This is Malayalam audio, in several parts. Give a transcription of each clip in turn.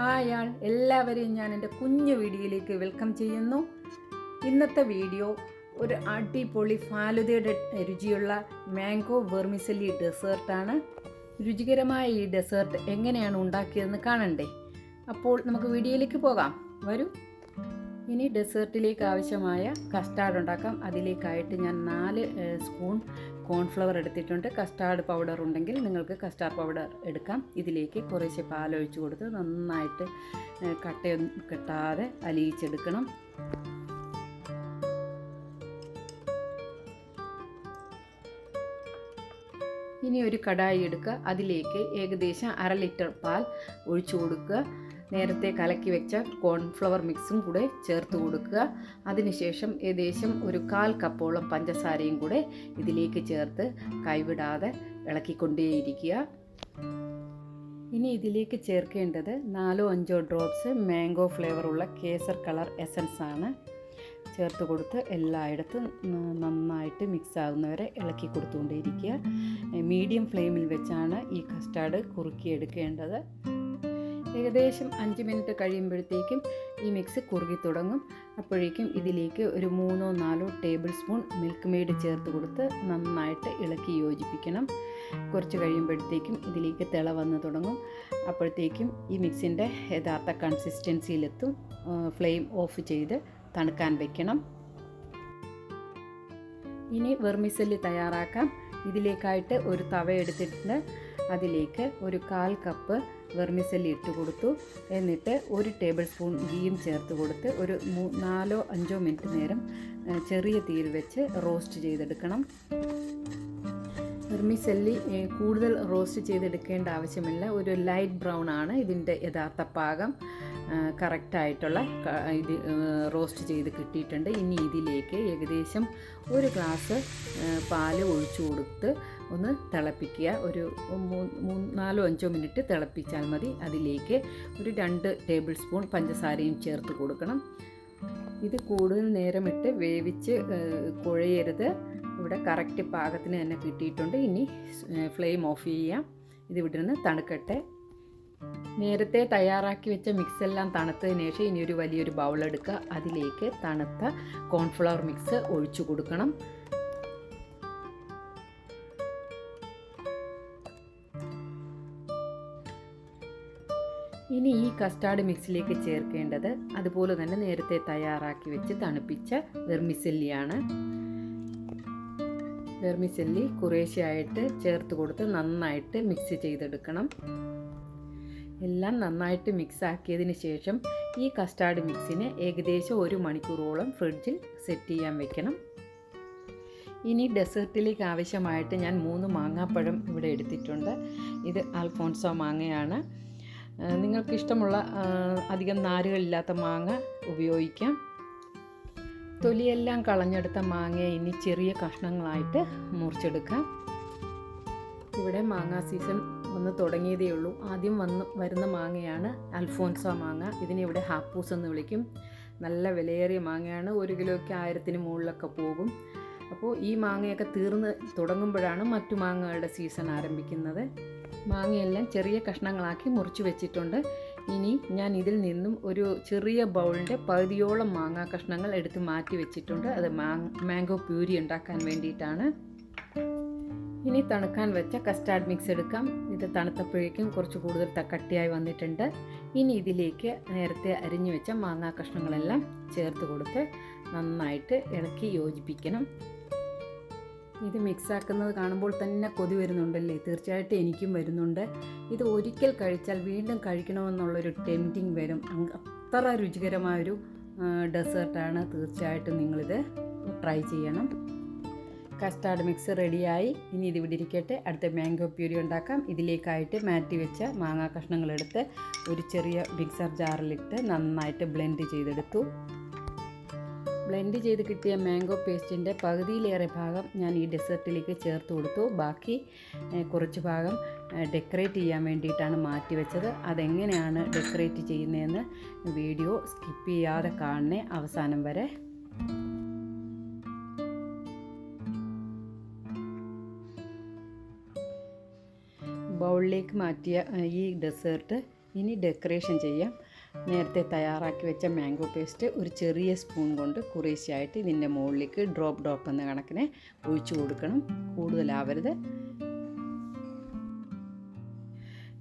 ഹായ് ആൾ എല്ലാവരെയും ഞാൻ എന്റെ കുഞ്ഞു വീഡിയോയിലേക്ക് വെൽക്കം ചെയ്യുന്നു. ഇന്നത്തെ വീഡിയോ ഒരു അടിപൊളി ഫാലുദയുടെ രുചിയുള്ള മാംഗോ വെർമിസലി ഡെസേർട്ടാണ്. രുചികരമായ ഈ ഡെസേർട്ട് എങ്ങനെയാണ് ഉണ്ടാക്കിയതെന്ന് കാണണ്ടേ? അപ്പോൾ നമുക്ക് വീഡിയോയിലേക്ക് പോകാം. വരൂ. ഇനി ഡെസേർട്ടിലേക്ക് ആവശ്യമായ കസ്റ്റാർഡ് ഉണ്ടാക്കാം. അതിലേക്കായിട്ട് ഞാൻ നാല് സ്പൂൺ കോൺഫ്ലവർ എടുത്തിട്ടുണ്ട്. കസ്റ്റാർഡ് പൗഡർ ഉണ്ടെങ്കിൽ നിങ്ങൾക്ക് കസ്റ്റാർഡ് പൗഡർ എടുക്കാം. ഇതിലേക്ക് കുറേശ്ശെ പാലൊഴിച്ച് കൊടുത്ത് നന്നായിട്ട് കട്ടയൊന്നും കെട്ടാതെ അലിയിച്ചെടുക്കണം. ഇനി ഒരു കടായി എടുക്കുക. അതിലേക്ക് ഏകദേശം അര ലിറ്റർ പാൽ ഒഴിച്ചു കൊടുക്കുക. നേരത്തെ കലക്കി വെച്ച കോൺഫ്ലവർ മിക്സും കൂടെ ചേർത്ത് കൊടുക്കുക. അതിനുശേഷം ഏകദേശം ഒരു കാൽ കപ്പോളം പഞ്ചസാരയും കൂടെ ഇതിലേക്ക് ചേർത്ത് കൈവിടാതെ ഇളക്കിക്കൊണ്ടേയിരിക്കുക. ഇനി ഇതിലേക്ക് ചേർക്കേണ്ടത് നാലോ അഞ്ചോ ഡ്രോപ്സ് മാംഗോ ഫ്ലേവറുള്ള കേസർ കളർ എസൻസ് ആണ്. ചേർത്ത് കൊടുത്ത് എല്ലായിടത്തും നന്നായിട്ട് മിക്സ് ആകുന്നവരെ ഇളക്കി കൊടുത്തുകൊണ്ടേയിരിക്കുക. മീഡിയം ഫ്ലെയിമിൽ വെച്ചാണ് ഈ കസ്റ്റാർഡ് കുറുക്കിയെടുക്കേണ്ടത്. ഏകദേശം അഞ്ച് മിനിറ്റ് കഴിയുമ്പോഴത്തേക്കും ഈ മിക്സ് കുറുകി തുടങ്ങും. അപ്പോഴേക്കും ഇതിലേക്ക് ഒരു മൂന്നോ നാലോ ടേബിൾ സ്പൂൺ മിൽക്ക് മെയ്ഡ് ചേർത്ത് കൊടുത്ത് നന്നായിട്ട് ഇളക്കി യോജിപ്പിക്കണം. കുറച്ച് കഴിയുമ്പോഴത്തേക്കും ഇതിലേക്ക് തിള വന്ന് തുടങ്ങും. അപ്പോഴത്തേക്കും ഈ മിക്സിന്റെ യഥാർത്ഥ കൺസിസ്റ്റൻസിയിലെത്തും. ഫ്ലെയിം ഓഫ് ചെയ്ത് തണുക്കാൻ വയ്ക്കണം ഇനി വെർമിസല്ലി തയ്യാറാക്കാം. ഇതിലേക്കായിട്ട് ഒരു തവ എടുത്തിട്ടുണ്ട്. അതിലേക്ക് ഒരു കാൽ കപ്പ് വെർമിസല്ലി ഇട്ട് കൊടുത്തു. എന്നിട്ട് ഒരു ടേബിൾ സ്പൂൺ ഗീയും ചേർത്ത് കൊടുത്ത് ഒരു മൂ നാലോ അഞ്ചോ മിനിറ്റ് നേരം ചെറിയ തീയിൽ വെച്ച് റോസ്റ്റ് ചെയ്തെടുക്കണം. വെർമിസെല്ലി കൂടുതൽ റോസ്റ്റ് ചെയ്തെടുക്കേണ്ട ആവശ്യമില്ല. ഒരു ലൈറ്റ് ബ്രൗൺ ആണ് ഇതിന്റെ യഥാർത്ഥ പാകം. കറക്റ്റായിട്ടുള്ള ഇത് റോസ്റ്റ് ചെയ്ത് കിട്ടിയിട്ടുണ്ട്. ഇനി ഇതിലേക്ക് ഏകദേശം ഒരു ഗ്ലാസ് പാൽ ഒഴിച്ചു കൊടുത്ത് ഒന്ന് തിളപ്പിക്കുക. ഒരു മൂന്ന് നാലോ അഞ്ചോ മിനിറ്റ് തിളപ്പിച്ചാൽ മതി. അതിലേക്ക് ഒരു രണ്ട് ടേബിൾ സ്പൂൺ പഞ്ചസാരയും ചേർത്ത് കൊടുക്കണം. ഇത് കൂടുതൽ നേരമിട്ട് വേവിച്ച് കുഴയരുത്. ഇവിടെ കറക്റ്റ് പാകത്തിന് തന്നെ കിട്ടിയിട്ടുണ്ട്. ഇനി ഫ്ലെയിം ഓഫ് ചെയ്യാം. ഇത് ഇവിടെ നിന്ന് തണുക്കട്ടെ. നേരത്തെ തയ്യാറാക്കി വെച്ച മിക്സ് എല്ലാം തണുത്തതിന് ശേഷം ഇനി ഒരു വലിയൊരു ബൗൾ എടുക്കുക. അതിലേക്ക് തണുത്ത കോൺഫ്ലവർ മിക്സ് ഒഴിച്ചു കൊടുക്കണം. ഇനി ഈ കസ്റ്റാർഡ് മിക്സിലേക്ക് ചേർക്കേണ്ടത് അതുപോലെ തന്നെ നേരത്തെ തയ്യാറാക്കി വെച്ച് തണുപ്പിച്ച വെർമിസെല്ലിയാണ്. വെർമിസെല്ലി കുറേശ്ശെയായിട്ട് ചേർത്ത് കൊടുത്ത് നന്നായിട്ട് മിക്സ് ചെയ്തെടുക്കണം. എല്ലാം നന്നായിട്ട് മിക്സ് ആക്കിയതിന് ശേഷം ഈ കസ്റ്റാർഡ് മിക്സിനെ ഏകദേശം ഒരു മണിക്കൂറോളം ഫ്രിഡ്ജിൽ സെറ്റ് ചെയ്യാൻ വെക്കണം. ഇനി ഡെസേർട്ടിലേക്ക് ആവശ്യമായിട്ട് ഞാൻ മൂന്ന് മാങ്ങാപ്പഴം ഇവിടെ എടുത്തിട്ടുണ്ട്. ഇത് അൽഫോൺസോ മാങ്ങയാണ്. ആ, നിങ്ങൾക്ക് ഇഷ്ടമുള്ള അധികം നാരുകളില്ലാത്ത മാങ്ങ ഉപയോഗിക്കാം. തൊലിയെല്ലാം കളഞ്ഞെടുത്ത മാങ്ങയെ ഇനി ചെറിയ കഷ്ണങ്ങളായിട്ട് മുറിച്ചെടുക്കാം. ഇവിടെ മാങ്ങ സീസൺ വന്ന് തുടങ്ങിയതേ ഉള്ളൂ. ആദ്യം വന്ന് വരുന്ന മാങ്ങയാണ് അൽഫോൻസ മാങ്ങ. ഇതിനെ ഇവിടെ ഹാപ്പൂസ് എന്ന് വിളിക്കും. നല്ല വിലയേറിയ മാങ്ങയാണ്. ഒരു കിലോയ്ക്ക് ആയിരത്തിന് മുകളിലൊക്കെ പോകും. അപ്പോൾ ഈ മാങ്ങയൊക്കെ തീർന്ന് തുടങ്ങുമ്പോഴാണ് മറ്റു മാങ്ങകളുടെ സീസൺ ആരംഭിക്കുന്നത്. മാങ്ങയെല്ലാം ചെറിയ കഷ്ണങ്ങളാക്കി മുറിച്ച് വെച്ചിട്ടുണ്ട്. ഇനി ഞാൻ ഇതിൽ നിന്നും ഒരു ചെറിയ ബൗളിന്റെ പകുതിയോളം മാങ്ങാ കഷ്ണങ്ങൾ എടുത്ത് മാറ്റി വെച്ചിട്ടുണ്ട്. അത് മാംഗോ പ്യൂരി ഉണ്ടാക്കാൻ വേണ്ടിയിട്ടാണ്. ഇനി തണുക്കാൻ വെച്ച കസ്റ്റാർഡ് മിക്സ് എടുക്കാം. ഇത് തണുത്തപ്പോഴേക്കും കുറച്ച് കൂടുതൽ കട്ടിയായി വന്നിട്ടുണ്ട്. ഇനി ഇതിലേക്ക് നേരത്തെ അരിഞ്ഞു വെച്ച മാങ്ങാ കഷ്ണങ്ങളെല്ലാം ചേർത്ത് കൊടുത്ത് നന്നായിട്ട് ഇളക്കി യോജിപ്പിക്കണം. ഇത് മിക്സ് ആക്കുന്നത് കാണുമ്പോൾ തന്നെ കൊതി വരുന്നുണ്ടല്ലേ? തീർച്ചയായിട്ടും എനിക്കും വരുന്നുണ്ട്. ഇത് ഒരിക്കൽ കഴിച്ചാൽ വീണ്ടും കഴിക്കണമെന്നുള്ളൊരു ടെംറ്റിങ് വരും. അത്ര രുചികരമായൊരു ഡെസേർട്ടാണ് തീർച്ചയായിട്ടും നിങ്ങളിത് ട്രൈ ചെയ്യണം. കസ്റ്റാർഡ് മിക്സ് റെഡിയായി. ഇനി ഇത് ഇവിടെ ഇരിക്കട്ടെ. അടുത്ത മാംഗോ പ്യൂരി ഉണ്ടാക്കാം. ഇതിലേക്കായിട്ട് മാറ്റി വെച്ച മാങ്ങാ കഷ്ണങ്ങളെടുത്ത് ഒരു ചെറിയ മിക്സർ ജാറിലിട്ട് നന്നായിട്ട് ബ്ലെൻഡ് ചെയ്തെടുത്തു. ബ്ലെൻഡ് ചെയ്ത് കിട്ടിയ മാംഗോ പേസ്റ്റിന്റെ പകുതിയിലേറെ ഭാഗം ഞാൻ ഈ ഡെസേർട്ടിലേക്ക് ചേർത്ത് കൊടുത്തു. ബാക്കി കുറച്ച് ഭാഗം ഡെക്കറേറ്റ് ചെയ്യാൻ വേണ്ടിയിട്ടാണ് മാറ്റി വെച്ചത്. അതെങ്ങനെയാണ് ഡെക്കറേറ്റ് ചെയ്യുന്നതെന്ന് വീഡിയോ സ്കിപ്പ് ചെയ്യാതെ കാണണേ അവസാനം വരെ. ബൗളിലേക്ക് മാറ്റിയ ഈ ഡെസേർട്ട് ഇനി ഡെക്കറേഷൻ ചെയ്യാം. നേരത്തെ തയ്യാറാക്കി വെച്ച മാംഗോ പേസ്റ്റ് ഒരു ചെറിയ സ്പൂൺ കൊണ്ട് കുറേശ്ശെയായിട്ട് ഇതിന്റെ മുകളിലേക്ക് ഡ്രോപ്പ് ഡ്രോപ്പ് എന്ന കണക്കിന് ഒഴിച്ചു കൊടുക്കണം. കൂടുതലാവരുത്.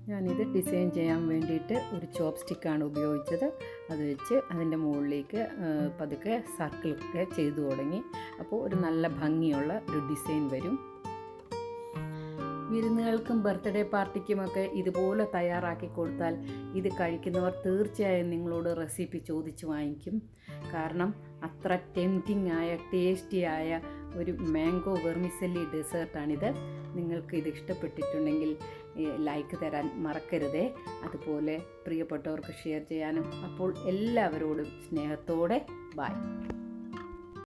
ഞാനിത് ഡിസൈൻ ചെയ്യാൻ വേണ്ടിയിട്ട് ഒരു ചോപ്പ് സ്റ്റിക്കാണ് ഉപയോഗിച്ചത്. അത് വെച്ച് അതിന്റെ മുകളിലേക്ക് പതുക്കെ സർക്കിളൊക്കെ ചെയ്തു തുടങ്ങി. അപ്പോൾ ഒരു നല്ല ഭംഗിയുള്ള ഒരു ഡിസൈൻ വരും. വിരുന്നുകൾക്കും ബർത്ത്ഡേ പാർട്ടിക്കുമൊക്കെ ഇതുപോലെ തയ്യാറാക്കി കൊടുത്താൽ ഇത് കഴിക്കുന്നവർ തീർച്ചയായും നിങ്ങളോട് റെസിപ്പി ചോദിച്ച് വാങ്ങിക്കും. കാരണം അത്ര ടെംറ്റിംഗ് ആയ ടേസ്റ്റിയായ ഒരു മാംഗോ വെർമിസല്ലി ഡെസേർട്ടാണിത് നിങ്ങൾക്ക് ഇത് ഇഷ്ടപ്പെട്ടിട്ടുണ്ടെങ്കിൽ ലൈക്ക് തരാൻ മറക്കരുതേ. അതുപോലെ പ്രിയപ്പെട്ടവർക്ക് ഷെയർ ചെയ്യാനും. അപ്പോൾ എല്ലാവരോടും സ്നേഹത്തോടെ ബായ്